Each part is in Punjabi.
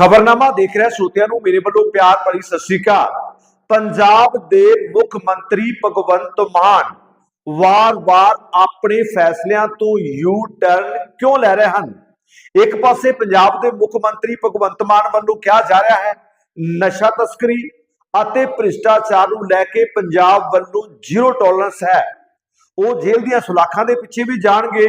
ਖਬਰਨਾਮਾ ਦੇਖ ਰਿਹਾ ਸਰੋਤਿਆਂ ਨੂੰ ਮੇਰੇ ਵੱਲੋਂ ਪਿਆਰ ਭਰੀ ਸਤਿ ਸ਼੍ਰੀ ਅਕਾਲ। ਪੰਜਾਬ ਦੇ ਮੁੱਖ ਮੰਤਰੀ ਭਗਵੰਤ ਮਾਨ ਵਾਰ-ਵਾਰ ਆਪਣੇ ਫੈਸਲਿਆਂ ਤੋਂ ਯੂ ਟਰਨ ਕਿਉਂ ਲੈ ਰਹੇ ਹਨ? ਇੱਕ ਪਾਸੇ ਪੰਜਾਬ ਦੇ ਮੁੱਖ ਮੰਤਰੀ ਭਗਵੰਤ ਮਾਨ ਵੱਲੋਂ ਕਿਹਾ ਜਾ ਰਿਹਾ ਹੈ, ਨਸ਼ਾ ਤਸਕਰੀ ਅਤੇ ਭ੍ਰਿਸ਼ਟਾਚਾਰ ਨੂੰ ਲੈ ਕੇ ਪੰਜਾਬ ਵੱਲੋਂ ਜ਼ੀਰੋ ਟੋਲਰੈਂਸ ਹੈ। ਉਹ ਜੇਲ੍ਹ ਦੀਆਂ ਸੁਲਾਖਾਂ ਦੇ ਪਿੱਛੇ ਵੀ ਜਾਣਗੇ।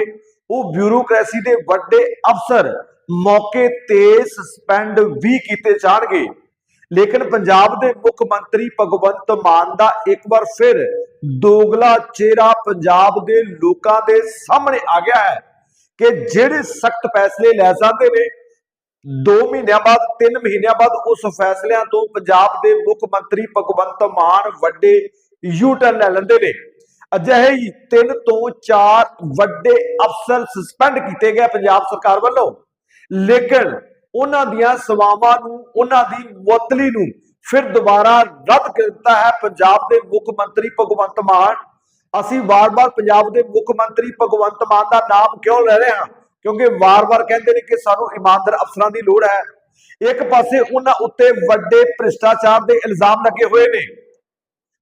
ਉਹ ਬਿਊਰੋਕ੍ਰੇਸੀ ਦੇ ਵੱਡੇ ਅਫਸਰ ਮੌਕੇ ਤੇ ਸਸਪੈਂਡ ਵੀ ਕੀਤੇ ਜਾਣਗੇ। ਲੇਕਿਨ ਪੰਜਾਬ ਦੇ ਮੁੱਖ ਮੰਤਰੀ ਭਗਵੰਤ ਮਾਨ ਦਾ ਇੱਕ ਵਾਰ ਫਿਰ ਦੋਗਲਾ ਚਿਹਰਾ ਪੰਜਾਬ ਦੇ ਲੋਕਾਂ ਦੇ ਸਾਹਮਣੇ ਆ ਗਿਆ ਹੈ ਕਿ ਜਿਹੜੇ ਸਖਤ ਫੈਸਲੇ ਲੈ ਜਾਂਦੇ ਨੇ 2 ਮਹੀਨਿਆਂ ਬਾਅਦ 3 ਮਹੀਨਿਆਂ ਬਾਅਦ ਉਸ ਫੈਸਲਿਆਂ ਤੋਂ ਪੰਜਾਬ ਦੇ ਮੁੱਖ ਮੰਤਰੀ ਭਗਵੰਤ ਮਾਨ ਵੱਡੇ ਯੂ ਟਰਨ ਲੈ ਲੈਂਦੇ ਨੇ। ਅਜਿਹੇ ਹੀ 3 ਤੋਂ 4 ਵੱਡੇ ਅਫਸਰ ਸਸਪੈਂਡ ਕੀਤੇ ਗਏ ਪੰਜਾਬ ਸਰਕਾਰ ਵੱਲੋਂ। ਲੇਕਿਨ ਉਹਨਾਂ ਦੀਆਂ ਸੇਵਾਵਾਂ ਨੂੰ, ਉਹਨਾਂ ਦੀ ਮੁਅੱਤਲੀ ਨੂੰ ਫਿਰ ਦੁਬਾਰਾ ਰੱਦ ਕਰ ਦਿੱਤਾ ਹੈ ਪੰਜਾਬ ਦੇ ਮੁੱਖ ਮੰਤਰੀ ਭਗਵੰਤ ਮਾਨ। ਅਸੀਂ ਵਾਰ-ਵਾਰ ਪੰਜਾਬ ਦੇ ਮੁੱਖ ਮੰਤਰੀ ਭਗਵੰਤ ਮਾਨ ਦਾ ਨਾਮ ਕਿਉਂ ਲੈ ਰਹੇ ਹਾਂ? ਕਿਉਂਕਿ ਵਾਰ-ਵਾਰ ਕਹਿੰਦੇ ਨੇ ਕਿ ਸਾਨੂੰ ਇਮਾਨਦਾਰ ਅਫਸਰਾਂ ਦੀ ਲੋੜ ਹੈ। ਇੱਕ ਪਾਸੇ ਉਹਨਾਂ ਉੱਤੇ ਵੱਡੇ ਭ੍ਰਿਸ਼ਟਾਚਾਰ ਦੇ ਇਲਜ਼ਾਮ ਲੱਗੇ ਹੋਏ ਨੇ।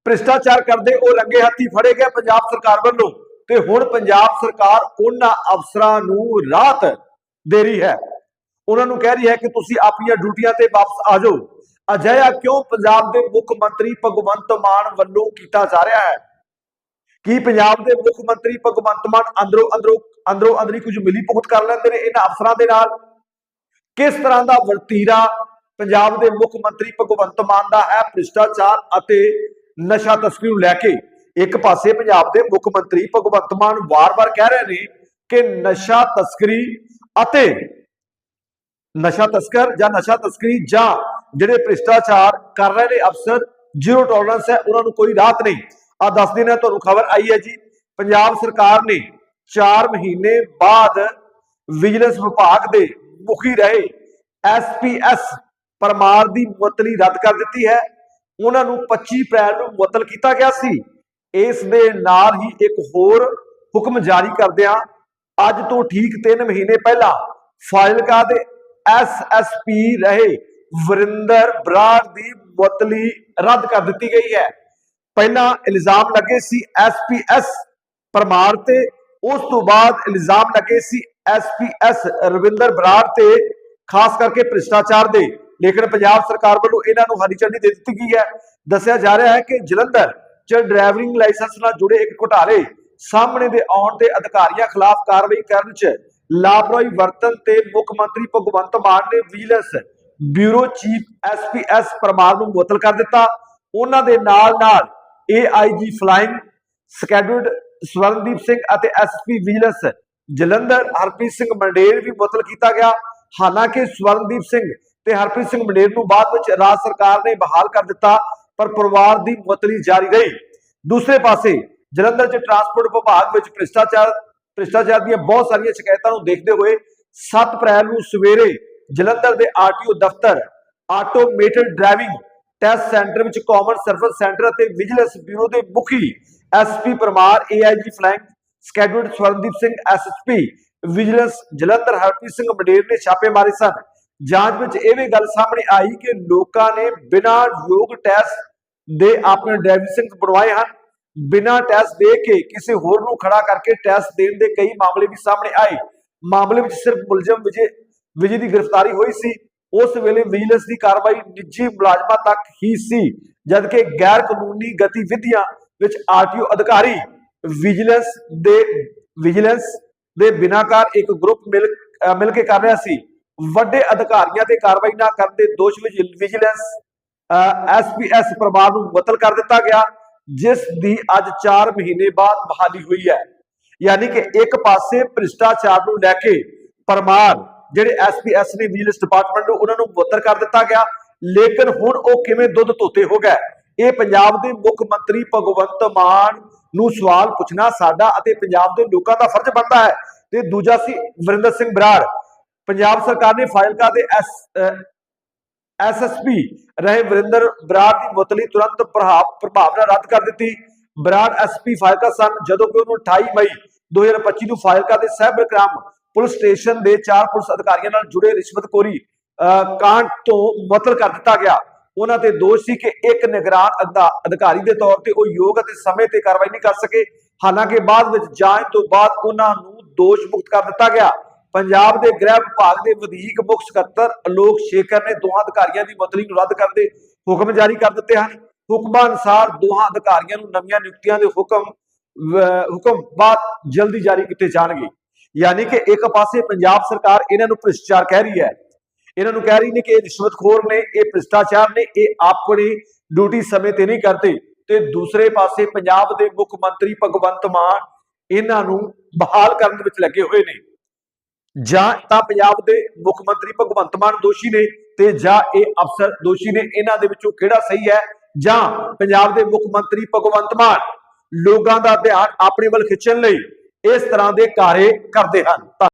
ਭ੍ਰਿਸ਼ਟਾਚਾਰ ਕਰਦੇ ਉਹ ਰੰਗੇ ਹੱਥੀ ਫੜੇ ਗਏ ਪੰਜਾਬ ਸਰਕਾਰ ਵੱਲੋਂ ਤੇ ਹੁਣ ਪੰਜਾਬ ਸਰਕਾਰ ਉਹਨਾਂ ਅਫਸਰਾਂ ਨੂੰ ਰਾਹਤ ਦੇ ਰਹੀ ਹੈ। ਉਹਨਾਂ ਨੂੰ ਕਹਿ ਰਹੀ ਹੈ ਕਿ ਤੁਸੀਂ ਆਪਣੀਆਂ ਡਿਊਟੀਆਂ ਤੇ ਵਾਪਸ ਆ ਜਾਓ। ਅਜਿਹਾ ਕਿਉਂ ਪੰਜਾਬ ਦੇ ਮੁੱਖ ਮੰਤਰੀ ਭਗਵੰਤ ਮਾਨ ਵੱਲੋਂ ਕੀਤਾ ਜਾ ਰਿਹਾ ਹੈ? ਕੀ ਪੰਜਾਬ ਦੇ ਮੁੱਖ ਮੰਤਰੀ ਭਗਵੰਤ ਮਾਨ ਅੰਦਰੋਂ ਅੰਦਰੋਂ ਅੰਦਰੋਂ ਅੰਦਰੀ ਕੁਝ ਮਿਲੀ ਭੁਗਤ ਕਰ ਲੈਂਦੇ ਨੇ ਇਹਨਾਂ ਅਫਸਰਾਂ ਦੇ ਨਾਲ? ਕਿਸ ਤਰ੍ਹਾਂ ਦਾ ਵਰਤੀਰਾ ਪੰਜਾਬ ਦੇ ਮੁੱਖ ਮੰਤਰੀ ਭਗਵੰਤ ਮਾਨ ਦਾ ਹੈ ਭ੍ਰਿਸ਼ਟਾਚਾਰ ਅਤੇ ਨਸ਼ਾ ਤਸਕਰੀ ਨੂੰ ਲੈ ਕੇ? ਇੱਕ ਪਾਸੇ ਪੰਜਾਬ ਦੇ ਮੁੱਖ ਮੰਤਰੀ ਭਗਵੰਤ ਮਾਨ ਵਾਰ-ਵਾਰ ਕਹਿ ਰਹੇ ਨੇ ਕਿ ਨਸ਼ਾ ਤਸਕਰੀ ਅਤੇ ਨਸ਼ਾ ਤਸਕਰ ਜਾਂ ਨਸ਼ਾ ਤਸਕਰੀ ਜਾਂ ਜਿਹੜੇ ਭ੍ਰਿਸ਼ਟਾਚਾਰ ਕਰ ਰਹੇ ਨੇ ਅਫਸਰ, ਜ਼ੀਰੋ ਟੋਲਰੈਂਸ ਹੈ, ਉਹਨਾਂ ਨੂੰ ਕੋਈ ਰਾਹਤ ਨਹੀਂ। ਆ ਦੱਸ ਦਿਨ ਹੈ, ਤੁਹਾਨੂੰ ਖਬਰ ਆਈ ਹੈ ਜੀ। ਪੰਜਾਬ ਸਰਕਾਰ ਨੇ 4 ਮਹੀਨੇ ਬਾਅਦ ਵਿਜੀਲੈਂਸ ਵਿਭਾਗ ਦੇ ਮੁਖੀ ਰਹੇ। ਐਸਪੀਐਸ ਪਰਮਾਰ ਦੀ ਮੁਅਤਲੀ ਰੱਦ ਕਰ ਦਿੱਤੀ ਹੈ। ਉਹਨਾਂ ਨੂੰ 25 ਅਪ੍ਰੈਲ ਨੂੰ ਮੁਅੱਤਲ ਕੀਤਾ ਗਿਆ ਸੀ। ਇਸ ਦੇ ਨਾਲ ਹੀ ਇੱਕ ਹੋਰ ਹੁਕਮ ਜਾਰੀ ਕਰਦਿਆਂ ਅੱਜ ਤੋਂ ਠੀਕ 3 ਮਹੀਨੇ ਪਹਿਲਾਂ ਫਾਜ਼ਿਲਕਾ ਦੇ ਐਸਐਸਪੀ ਰਹੇ ਵਰਿੰਦਰ ਬਰਾੜ ਦੀ ਮੁਅੱਤਲੀ ਰੱਦ ਕਰ ਦਿੱਤੀ ਗਈ ਹੈ। ਪਹਿਲਾਂ ਇਲਜ਼ਾਮ ਲੱਗੇ ਸੀ ਐਸਪੀਐਸ ਪਰਮਾਰ ਤੇ, ਉਸ ਤੋਂ ਬਾਅਦ ਇਲਜ਼ਾਮ ਲੱਗੇ ਸੀ ਐਸਪੀਐਸ ਰਵਿੰਦਰ ਬਰਾੜ ਤੇ, ਖਾਸ ਕਰਕੇ ਭ੍ਰਿਸ਼ਟਾਚਾਰ ਦੇ। ਲੇਕਿਨ ਪੰਜਾਬ ਸਰਕਾਰ ਵੱਲੋਂ ਇਹਨਾਂ ਨੂੰ ਹਰੀ ਝੰਡੀ ਦੇ ਦਿੱਤੀ ਗਈ ਹੈ। ਦੱਸਿਆ ਜਾ ਰਿਹਾ ਹੈ ਕਿ ਜਲੰਧਰ ਚ ਡਰਾਈਵਿੰਗ ਲਾਇਸੈਂਸ ਨਾਲ ਜੁੜੇ ਇੱਕ ਘੁਟਾਲੇ ਸਾਹਮਣੇ ਦੇ ਆਉਣ ਤੇ ਅਧਿਕਾਰੀਆਂ ਖਿਲਾਫ ਕਾਰਵਾਈ ਕਰਨ ਚ ਲਾਪਰਵਾਹੀ ਵਰਤਨ ਤੇ ਮੁੱਖ ਮੰਤਰੀ ਭਗਵੰਤ ਮਾਨ ਨੇ vigilance bureau chief SPS Parmar ਨੂੰ ਮੁਅੱਤਲ ਕਰ ਦਿੱਤਾ। ਉਹਨਾਂ ਦੇ ਨਾਲ ਨਾਲ AIG flying scheduled Swarandeep Singh ਅਤੇ ਐਸਪੀ ਵਿਜੀਲੈਂਸ ਜਲੰਧਰ ਹਰਪ੍ਰੀਤ ਸਿੰਘ ਮੰਡੇਰ ਵੀ ਮੁਅੱਤਲ ਕੀਤਾ ਗਿਆ। ਹਾਲਾਂਕਿ ਸਵਰਨਦੀਪ ਸਿੰਘ ਤੇ ਹਰਪ੍ਰੀਤ ਸਿੰਘ ਮੰਡੇਰ ਨੂੰ ਬਾਅਦ ਵਿੱਚ ਰਾਜ ਸਰਕਾਰ ਨੇ ਬਹਾਲ ਕਰ ਦਿੱਤਾ, ਪਰ ਪਰਿਵਾਰ ਦੀ ਮੁਅੱਤਲੀ ਜਾਰੀ ਰਹੀ। ਦੂਸਰੇ ਪਾਸੇ ਜਲੰਧਰ 'ਚ ਟਰਾਂਸਪੋਰਟ ਵਿਭਾਗ ਵਿੱਚ ਭ੍ਰਿਸ਼ਟਾਚਾਰ ਭ੍ਰਿਸ਼ਟਾਚਾਰ ਦੀਆਂ ਬਹੁਤ ਸਾਰੀਆਂ ਸ਼ਿਕਾਇਤਾਂ ਨੂੰ ਦੇਖਦੇ ਹੋਏ 7 ਅਪ੍ਰੈਲ ਨੂੰ ਸਵੇਰੇ ਜਲੰਧਰ ਦੇ ਆਰਟੀਓ ਦਫ਼ਤਰ ਆਟੋਮੇਟਡ ਡਰਾਈਵਿੰਗ ਟੈਸਟ ਸੈਂਟਰ ਵਿੱਚ ਕਾਮਨ ਸਰਵਿਸ ਸੈਂਟਰ ਅਤੇ ਵਿਜੀਲੈਂਸ ਬਿਊਰੋ ਦੇ ਮੁਖੀ SP Parmar AIG flank scheduled Swarandeep Singh SSP vigilance Jalandhar Harpreet Singh Mander ਨੇ ਛਾਪੇ ਮਾਰੇ ਸਨ। ਜਾਂਚ ਵਿੱਚ ਇਹ ਵੀ ਗੱਲ ਸਾਹਮਣੇ ਆਈ ਕਿ ਲੋਕਾਂ ਨੇ ਬਿਨਾਂ ਯੋਗ ਟੈਸਟ ਦੇ ਆਪਣੇ ਡਰਾਈਵਿੰਗ ਲਾਇਸੈਂਸ ਬਣਵਾਏ ਹਨ। ਬਿਨਾਂ ਟੈਸਟ ਦੇ ਕੇ ਕਿਸੇ ਹੋਰ ਨੂੰ ਖੜਾ ਕਰਕੇ ਟੈਸਟ ਦੇਣ ਦੇ ਕਈ ਮਾਮਲੇ ਵੀ ਸਾਹਮਣੇ ਆਏ। ਮਾਮਲੇ ਵਿੱਚ ਸਿਰਫ ਮੁਲਜ਼ਮ ਵਿਜੇ ਵਿਜੇ ਦੀ ਗ੍ਰਿਫਤਾਰੀ ਹੋਈ ਸੀ। ਉਸ ਵੇਲੇ ਵਿਜੀਲੈਂਸ ਦੀ ਕਾਰਵਾਈ ਨਿੱਜੀ ਮੁਲਾਜ਼ਮਾਂ ਤੱਕ ਹੀ ਸੀ, ਜਦਕਿ ਗੈਰ ਕਾਨੂੰਨੀ ਗਤੀਵਿਧੀਆਂ ਵਿੱਚ ਆਰਟੀਓ ਅਧਿਕਾਰੀ ਵਿਜੀਲੈਂਸ ਦੇ ਵਿਜੀਲੈਂਸ ਦੇ ਬਿਨਾਕਾਰ ਇੱਕ ਗਰੁੱਪ ਮਿਲ ਮਿਲ ਕੇ ਕਰ ਰਿਹਾ ਸੀ। ਵੱਡੇ ਅਧਿਕਾਰੀਆਂ ਤੇ ਕਾਰਵਾਈ ਨਾ ਕਰਨ ਦੇ ਦੋਸ਼ ਵਿੱਚ ਵਿਜੀਲੈਂਸ ਐਸਪੀਐਸ ਪਰਿਵਾਰ ਨੂੰ ਮੁਅੱਤਲ ਕਰ ਦਿੱਤਾ ਗਿਆ। ਜਿਸ ਦੀ ਅੱਜ 4 ਮਹੀਨੇ ਬਾਅਦ ਬਹਾਲੀ ਹੋਈ ਹੈ। ਯਾਨੀ ਕਿ ਇੱਕ ਪਾਸੇ ਭ੍ਰਿਸ਼ਟਾਚਾਰ ਨੂੰ ਲੈ ਕੇ ਪਰਮਾਰ ਜਿਹੜੇ ਐਸਪੀਐਸ ਨੇ ਵਿਜੀਲੈਂਸ ਡਿਪਾਰਟਮੈਂਟ ਨੂੰ ਉਹਨਾਂ ਨੂੰ ਮੁਅੱਤਲ ਕਰ ਦਿੱਤਾ ਗਿਆ, ਲੇਕਿਨ ਹੁਣ ਉਹ ਕਿਵੇਂ ਦੁੱਧ ਧੋਤੇ ਹੋ ਗਏ? ਇਹ ਪੰਜਾਬ ਦੇ ਮੁੱਖ ਮੰਤਰੀ ਭਗਵੰਤ ਮਾਨ ਨੂੰ ਸਵਾਲ ਪੁੱਛਣਾ ਸਾਡਾ ਅਤੇ ਪੰਜਾਬ ਦੇ ਲੋਕਾਂ ਦਾ ਫਰਜ਼ ਬਣਦਾ ਹੈ। ਤੇ ਦੂਜਾ ਸੀ ਵਰਿੰਦਰ ਸਿੰਘ ਬਰਾੜ। ਪੰਜਾਬ ਸਰਕਾਰ ਨੇ ਫਾਈਲਕਾ ਦੇ ਐਸ ਐਸਐਸਪੀ ਰਹੇ ਵਰਿੰਦਰ ਬਰਾੜ ਦੀ ਮੁਅੱਤਲੀ ਤੁਰੰਤ ਪ੍ਰਭਾਵ ਪ੍ਰਭਾਵ ਨਾਲ ਰੱਦ ਕਰ ਦਿੱਤੀ। ਬਰਾੜ ਐਸਪੀ ਫਾਈਲਕਾ ਸਨ ਜਦੋਂ ਕਿ ਉਹਨੂੰ 28 ਮਈ 2025 ਨੂੰ ਫਾਈਲਕਾ ਦੇ ਸਹਿਬਰ ਕ੍ਰਾਮ ਪੁਲਿਸ ਸਟੇਸ਼ਨ ਦੇ ਚਾਰ ਪੁਲਿਸ ਅਧਿਕਾਰੀਆਂ ਨਾਲ ਜੁੜੇ ਰਿਸ਼ਵਤਖੋਰੀ ਅਹ, ਕਾਂਡ ਤੋਂ ਮੁਅੱਤਲ ਕਰ ਦਿੱਤਾ ਗਿਆ। ਉਹਨਾਂ ਤੇ ਦੋਸ਼ ਸੀ ਕਿ ਇੱਕ ਨਿਗਰਾਨ ਅਧਾ- ਅਧਿਕਾਰੀ ਦੇ ਤੌਰ ਤੇ ਉਹ ਯੋਗ ਅਤੇ ਸਮੇਂ ਤੇ ਕਾਰਵਾਈ ਨਹੀਂ ਕਰ ਸਕੇ। ਹਾਲਾਂਕਿ ਬਾਅਦ ਵਿੱਚ ਜਾਂਚ ਤੋਂ ਬਾਅਦ ਉਹਨਾਂ ਨੂੰ ਦੋਸ਼ ਮੁਕਤ ਕਰ ਦਿੱਤਾ ਗਿਆ। ਪੰਜਾਬ ਦੇ ਗ੍ਰਹਿ ਵਿਭਾਗ ਦੇ ਵਧੀਕ ਮੁੱਖ ਸਕੱਤਰ ਅਲੋਕ ਸ਼ੇਖਰ ਨੇ ਦੋਹਾਂ ਅਧਿਕਾਰੀਆਂ ਦੀ ਬਦਲੀ ਨੂੰ ਰੱਦ ਕਰਨ ਦੇ ਹੁਕਮ ਜਾਰੀ ਕਰ ਦਿੱਤੇ ਹਨ। ਹੁਕਮਾਂ ਅਨੁਸਾਰ ਦੋਹਾਂ ਅਧਿਕਾਰੀਆਂ ਨੂੰ ਨਵੀਆਂ ਨਿਯੁਕਤੀਆਂ ਦੇ ਹੁਕਮ ਹੁਕਮ ਬਾਅਦ ਜਲਦੀ ਜਾਰੀ ਕੀਤੇ ਜਾਣਗੇ। ਯਾਨੀ ਕਿ ਇੱਕ ਪਾਸੇ ਪੰਜਾਬ ਸਰਕਾਰ ਇਹਨਾਂ ਨੂੰ ਭ੍ਰਿਸ਼ਟਾਚਾਰ ਕਹਿ ਰਹੀ ਹੈ। ਇਹਨਾਂ ਨੂੰ ਕਹਿ ਰਹੀ ਨੇ ਕਿ ਇਹ ਰਿਸ਼ਵਤਖੋਰ ਨੇ, ਇਹ ਭ੍ਰਿਸ਼ਟਾਚਾਰ ਨੇ, ਇਹ ਆਪਣੀ ਡਿਊਟੀ ਸਮੇਂ ਤੇ ਨਹੀਂ ਕਰਦੇ। ਤੇ ਦੂਸਰੇ ਪਾਸੇ ਪੰਜਾਬ ਦੇ ਮੁੱਖ ਮੰਤਰੀ ਭਗਵੰਤ ਮਾਨ ਇਹਨਾਂ ਨੂੰ ਬਹਾਲ ਕਰਨ ਵਿੱਚ ਲੱਗੇ ਹੋਏ ਨੇ। ਜਾਂ ਤਾਂ ਪੰਜਾਬ ਦੇ ਮੁੱਖ ਮੰਤਰੀ ਭਗਵੰਤ ਮਾਨ ਦੋਸ਼ੀ ਨੇ ਤੇ ਜਾਂ ਇਹ ਅਫਸਰ ਦੋਸ਼ੀ ਨੇ, ਇਹਨਾਂ ਦੇ ਵਿੱਚੋਂ ਕਿਹੜਾ ਸਹੀ ਹੈ? ਜਾਂ ਪੰਜਾਬ ਦੇ ਮੁੱਖ ਮੰਤਰੀ ਭਗਵੰਤ ਮਾਨ ਲੋਕਾਂ ਦਾ ਧਿਆਨ ਆਪਣੇ ਵੱਲ ਖਿੱਚਣ ਲਈ ਇਸ ਤਰ੍ਹਾਂ ਦੇ ਕਾਰੇ ਕਰਦੇ ਹਨ।